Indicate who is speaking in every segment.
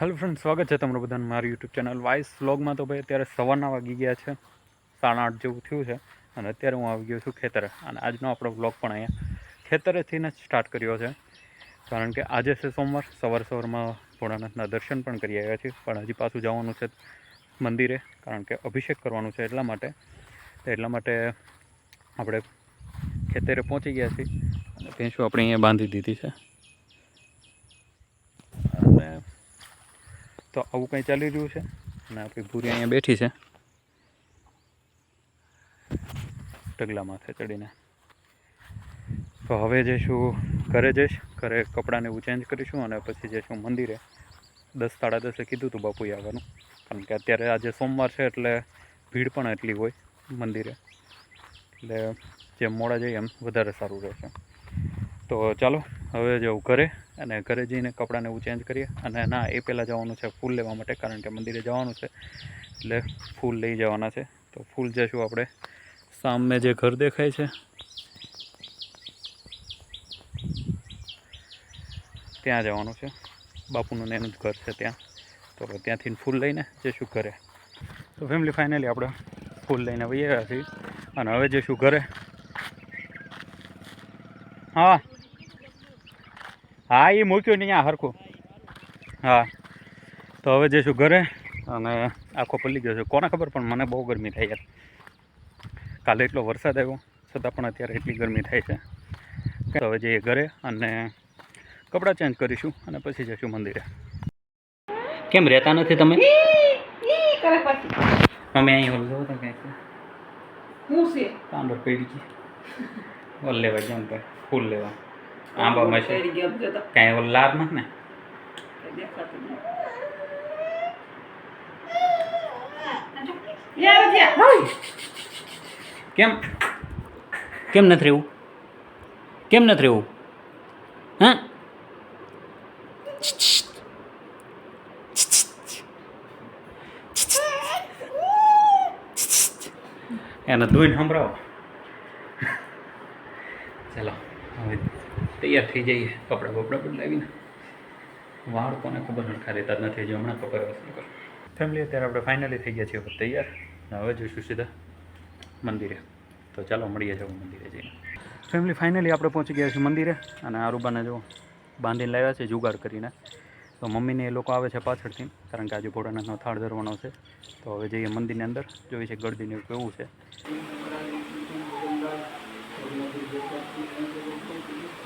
Speaker 1: Hello friend સ્વાગત છે તમારું બધાને મારી યુટ્યુબ ચેનલ વાઇસ વ્લોગમાં તો ભાઈ, અત્યારે સવારના વાગી ગયા છે, સાડા આઠ જેવું થયું છે, અને અત્યારે હું આવી ગયો છું ખેતરે. અને આજનો આપણો વ્લોગ પણ અહીંયા ખેતરેથી જ સ્ટાર્ટ કર્યો છે. કારણ કે આજે છે સોમવાર, સવાર સવારમાં ભોળાનાથના દર્શન પણ કરી આવ્યા છીએ, પણ હજી પાછું જવાનું છે મંદિરે, કારણ કે અભિષેક કરવાનું છે એટલા માટે. એટલા માટે આપણે ખેતરે પહોંચી ગયા છીએ, અને ભેંસો આપણે અહીંયા બાંધી દીધી છે. અને તો આવું કંઈ ચાલી રહ્યું છે? અને આપણી ભૂરી અહીંયા બેઠી છે. ઢગલા માથે ચડીને તો હવે જઈશું ઘરે જઈશ. ઘરે કપડાને એવું ચેન્જ કરીશું અને પછી જઈશું મંદિરે. દસ સાડા દસે કીધું હતું બાપુએ આવવાનું. કારણ કે અત્યારે આજે સોમવાર છે એટલે ભીડ પણ એટલી હોય મંદિરે. એટલે જેમ મોડા જઈએ એમ વધારે સારું રહેશે. તો ચાલો, હવે જવું ઘરે. અને ઘરે જઈને કપડાને એવું ચેન્જ કરીએ. અને ના, એ પહેલાં જવાનું છે ફૂલ લેવા માટે, કારણ કે મંદિરે જવાનું છે. એટલે ફૂલ લઈ જવાના છે. તો ફૂલ જઈશું આપણે. સામે જે ઘર દેખાય છે, ત્યાં જવાનું છે. બાપુનું એનું જ ઘર છે ત્યાં. તો ત્યાંથી ફૂલ લઈને જઈશું ઘરે. તો ફેમિલી ફાઇનલી આપણે ફૂલ લઈને વહી આવ્યા છીએ. અને હવે જઈશું ઘરે. હા. હા એ મૂક્યું નહીં આ હરખું. હા. તો હવે જઈશું ઘરે અને આખો પલ્લી ગયો છે. કોને ખબર? પણ મને બહુ ગરમી થાય યાર. કાલે એટલો વરસાદ આવ્યો છતાં પણ અત્યારે એટલી ગરમી થાય છે. તો હવે જઈએ ઘરે અને કપડાં ચેન્જ કરીશું અને પછી જઈશું મંદિરે. કેમ રહેતા નથી તમે? મમ્મી અહીં ઓલું જોવો તો ક્યાંક
Speaker 2: હું છે?
Speaker 1: કાંડો પડી ઓલ લેવા જેમ ફૂલ લેવા. આંબા મશે
Speaker 2: ગયો
Speaker 1: કાંઈ ઓલ લાર નથી ને. કેમ? કેમ નથી રહેવું? કેમ નથી રહેવું? હા? એને ધોઈને સંભળાવો ચાલો. તૈયાર થઈ જઈએ, કપડાં બપડા બદલાવીને. વાળ કોને ખબર હડખા રહેતા જ નથી, હજી હમણાં ખબર હશે કર. ફેમિલી અત્યારે આપણે ફાઇનલી થઈ ગયા છીએ તૈયાર. હવે જઈશું સીધા મંદિરે. તો ચાલો, મળીએ જાવ મંદિરે જઈને. ફેમિલી ફાઇનલી આપણે પહોંચી ગયા છીએ મંદિરે. અને આરુબાને જો બાંધીને લાવ્યા છે જુગાડ કરીને. તો મમ્મીને એ લોકો આવે છે પાછળથી, કારણ કે આજે ભોળાનાથનો થાળ ધરવાનો છે. તો હવે જઈએ મંદિરની અંદર. જોઈએ છે ગળદીને કેવું છે.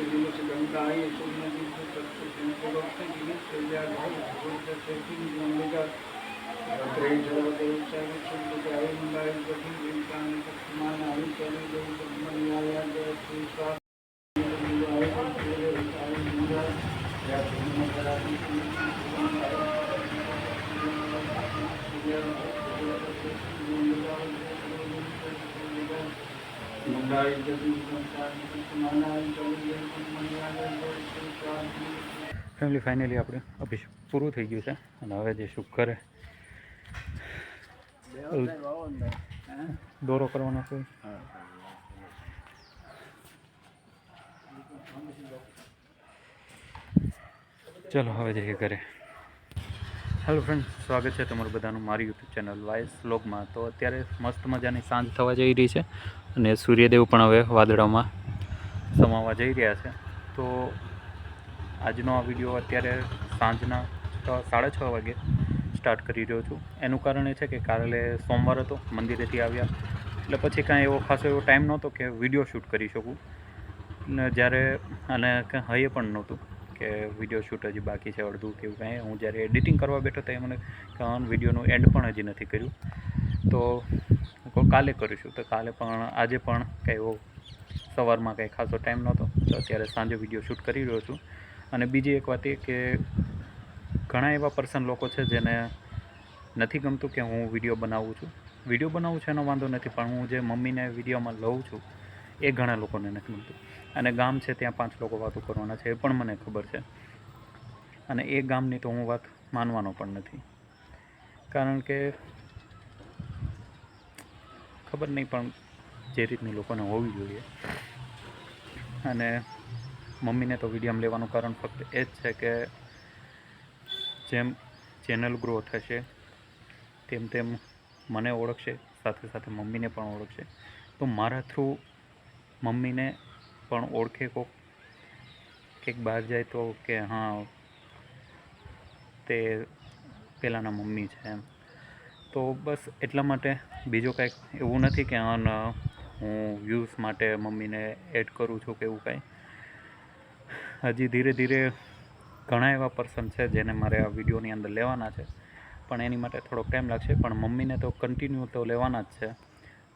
Speaker 3: সেগুলো সেখানে দাঁড়িয়ে সেগুলো কিন্তু সেগুলোকে জিনিস সেগুলো আর ভালো সেগুলোতে সেটিং জমে যাচ্ছে এই জগতে উচ্চারণ সেগুলোকে আরও মোবাইল কঠিন ইনকাম সমান আমি চলে যাই সম্মান আয়া যায় বিশ্বাস मुंडा इज़्ज़त माना चौधरी
Speaker 1: ફેમિલી ફાઇનલી આપણે અભિષેક પૂરું થઈ ગયું છે. અને હવે જે શુક્ર દોરો કરવાનો છે. ચલો, હવે જઈએ ઘરે. હેલો ફ્રેન્ડ સ્વાગત છે તમારું બધાનું મારી યુટ્યુબ ચેનલ વાઇસ વ્લોગમાં તો અત્યારે મસ્ત મજાની સાંજ થવા જઈ રહી છે અને સૂર્યદેવ પણ હવે વાદળામાં સમાવા જઈ રહ્યા છે. તો આજનો આ વીડિયો અત્યારે સાંજના સાડા છ વાગે સ્ટાર્ટ કરી રહ્યો છું. એનું કારણ એ છે કે કાલે સોમવાર હતો, મંદિરેથી આવ્યા. એટલે પછી કાંઈ એવો ખાસો એવો ટાઈમ નહોતો કે વીડિયો શૂટ કરી શકું. ને જ્યારે, અને હઈએ પણ નહોતું કે વીડિયો શૂટ હજી બાકી છે અડધું કે એવું કાંઈ. હું જ્યારે એડિટિંગ કરવા બેઠો ત્યારે મને વિડીયોનું એન્ડ પણ હજી નથી કર્યું. તો કાલે કરીશું. તો કાલે પણ, આજે પણ કંઈ એવો સવારમાં કંઈ ખાસો ટાઈમ નહોતો. તો અત્યારે સાંજે વીડિયો શૂટ કરી રહ્યો છું. અને બીજી એક વાત એ કે ઘણા એવા પર્સન લોકો છે જેને નથી ગમતું કે હું વીડિયો બનાવું છું. વીડિયો બનાવું છું એનો વાંધો નથી, પણ હું જે મમ્મીને વિડીયોમાં લઉં છું, એ ઘણા લોકોને નથી ગમતું. અને ગામ છે ત્યાં પાંચ લોકો વાતો કરવાના છે, એ પણ મને ખબર છે. અને એ ગામની તો હું વાત માનવાનો પણ નથી. કારણ કે ખબર નહીં પણ જે રીતની લોકોને હોવી જોઈએ. અને મમ્મીને તો વિડીયમ લેવાનું કારણ ફક્ત એ જ છે કે જેમ ચેનલ ગ્રો થશે, તેમ તેમ મને ઓળખશે, સાથે સાથે મમ્મીને પણ ઓળખશે. તો મારા થ્રુ મમ્મીને પણ ઓળખે કોક કંઈક બહાર જાય તો કે હા, તે પહેલાંના મમ્મી છે એમ. તો બસ એટલા માટે. બીજું કાંઈક એવું નથી કે, હા હું વ્યૂઝ માટે મમ્મીને એડ કરું છું કે એવું કાંઈ. હજી ધીરે ધીરે ઘણા એવા પર્સન છે જેને મારે આ વિડીયોની અંદર લેવાના છે. પણ એની માટે થોડોક ટાઈમ લાગશે. પણ મમ્મીને તો કન્ટિન્યુ તો લેવાના જ છે.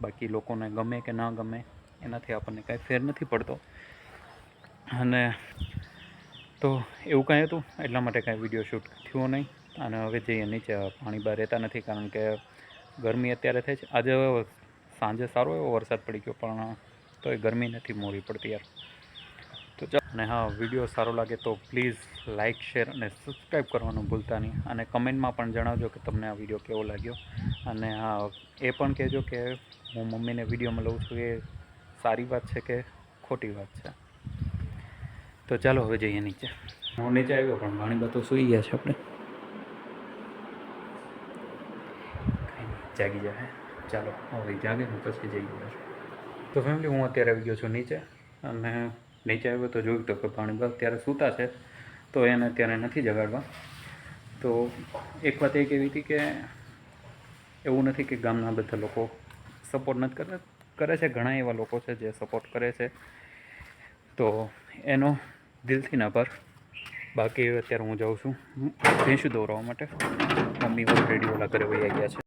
Speaker 1: બાકી લોકોને ગમે કે ના ગમે એનાથી આપણને કાંઈ ફેર નથી પડતો. અને તો એવું કાંઈ હતું? એટલા માટે કાંઈ વીડિયો શૂટ થયો નહીં. અને હવે જઈએ નીચે. પાણી બહાર રહેતા નથી કારણ કે ગરમી અત્યારે થાય છે. આજે સાંજે સારો એવો વરસાદ પડી ગયો પણ તોય ગરમી નથી મોરી પડતી યાર. તો ચાલો. અને હા, વીડિયો સારો લાગે તો પ્લીઝ લાઇક શેર અને સબસ્ક્રાઈબ કરવાનું ભૂલતા નહીં. અને કમેન્ટમાં પણ જણાવજો કે તમને આ વીડિયો કેવો લાગ્યો. અને હા, એ પણ કહેજો કે હું મમ્મીને વિડીયોમાં લઉં છું. એ સારી વાત છે કે ખોટી વાત છે? તો ચાલો, હવે જઈએ નીચે. હું નીચે આવ્યો, પણ ઘણી બધું સૂઈ ગયા છે આપણે. જાગી જાય ચાલો, હવે જાગે, હું પછી જઈ ગયો તો ફેમિલી હું અત્યારે આવી ગયો છું નીચે. અને નીચે આવ્યો તો જોયું તો કે બસ ત્યારે સૂતા છે, તો એને અત્યારે નથી જગાડવા. તો એક વાત એ કહેવી હતી કે એવું નથી કે ગામના બધા લોકો સપોર્ટ નથી કરે કરે છે, ઘણા એવા લોકો છે જે સપોર્ટ કરે છે. તો એનો દિલથી આભાર. બાકી અત્યારે હું જાઉં છું. ભેંસું દોરાવવા માટે. મમ્મી ઓલરેડી ઓલા ઘરે વહી ગયા છે.